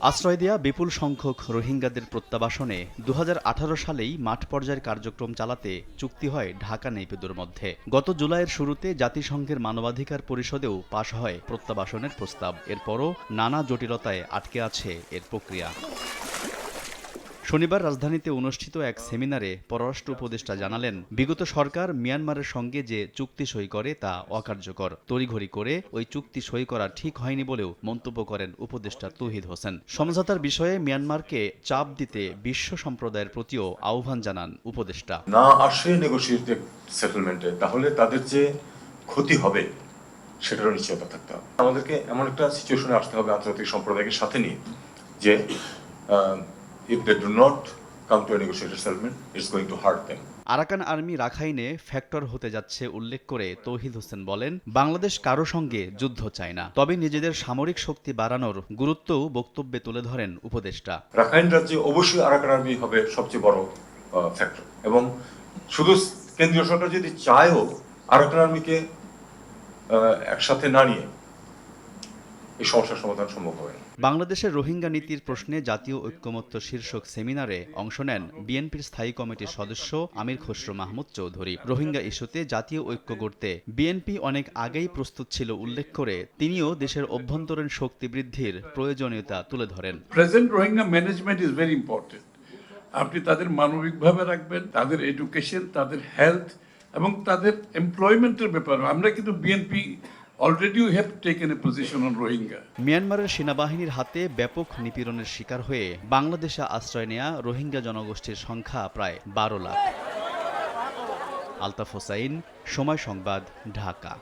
আশ্রয় দেয়া বিপুল সংখ্যক রোহিঙ্গাদের প্রত্যাবাসনে দু হাজার আঠারো সালেই মাঠ পর্যায়ের কার্যক্রম চালাতে চুক্তি হয় ঢাকা নেপিদুর মধ্যে। গত জুলাইয়ের শুরুতে জাতিসংঘের মানবাধিকার পরিষদেও পাশ হয় প্রত্যাবাসনের প্রস্তাব। এরপরও নানা জটিলতায় আটকে আছে এর প্রক্রিয়া। শনিবার রাজধানীতে অনুষ্ঠিত এক সেমিনারে পররাষ্ট্র উপদেষ্টা জানালেন, বিগত সরকার মিয়ানমারের সঙ্গে যে চুক্তি সই করে তা অকার্যকর। তড়িঘড়ি করে ওই চুক্তি সই করা ঠিক হয়নি বলেও মন্তব্য করেন উপদেষ্টা তৌহিদ হোসেন। সমঝোতার বিষয়ে মিয়ানমারকে চাপ দিতে বিশ্ব সম্প্রদায়ের প্রতিও আহ্বান জানান উপদেষ্টা। না আসে নেগোসিয়েটেড সেটেলমেন্টে তাহলে তাদের যে ক্ষতি হবে, সেটারও নিশ্চয়তা থাকতে হবে। আমাদেরকে এমন একটা সিচুয়েশনে আসতে হবে আন্তর্জাতিক সম্প্রদায়কে সাথে নিয়ে যে if they do not come to negotiated settlement it's going to hurt them Arakan Army রাখাইনে ফ্যাক্টর হতে যাচ্ছে উল্লেখ করে তৌহিদ হোসেন বলেন বাংলাদেশ কারও সঙ্গে যুদ্ধ চায় না তবে নিজেদের সামরিক শক্তি বাড়ানোর গুরুত্বও বক্তব্যে তুলে ধরেন উপদেষ্টা। রাখাইন রাজ্যে অবশ্যই আরাকান আর্মি হবে সবচেয়ে বড় ফ্যাক্টর। এবং শুধু কেন্দ্রীয় সরকার যদি চায়ও আরাকান আর্মিকে একসাথে না নিয়ে এই সমস্যার সমাধান সম্ভব হবে না। বাংলাদেশের রোহিঙ্গা নীতির প্রশ্নে জাতীয় ঐক্যমত্য শীর্ষক সেমিনারে অংশ নেন বিএনপির স্থায়ী কমিটির সদস্য আমির খসরু মাহমুদ চৌধুরী। রোহিঙ্গা ইস্যুতে জাতীয় ঐক্য গড়তে বিএনপি অনেক আগেই প্রস্তুত ছিল উল্লেখ করে তিনিও দেশের অভ্যন্তরীণ শক্তি বৃদ্ধির প্রয়োজনীয়তা তুলে ধরেন। Present Rohingya management is very important. আপনি তাদের মানবিকভাবে রাখবেন তাদের এডুকেশন তাদের হেলথ এবং তাদের এমপ্লয়মেন্টের ব্যাপারে আমরা কিন্তু বিএনপি অলরেডি মিয়ানমারের সেনাবাহিনীর হাতে ব্যাপক নিপীড়নের শিকার হয়ে বাংলাদেশে আশ্রয় নেয়া রোহিঙ্গা জনগোষ্ঠীর সংখ্যা প্রায় বারো লাখ। আলতাফ হোসাইন, সময় সংবাদ, ঢাকা।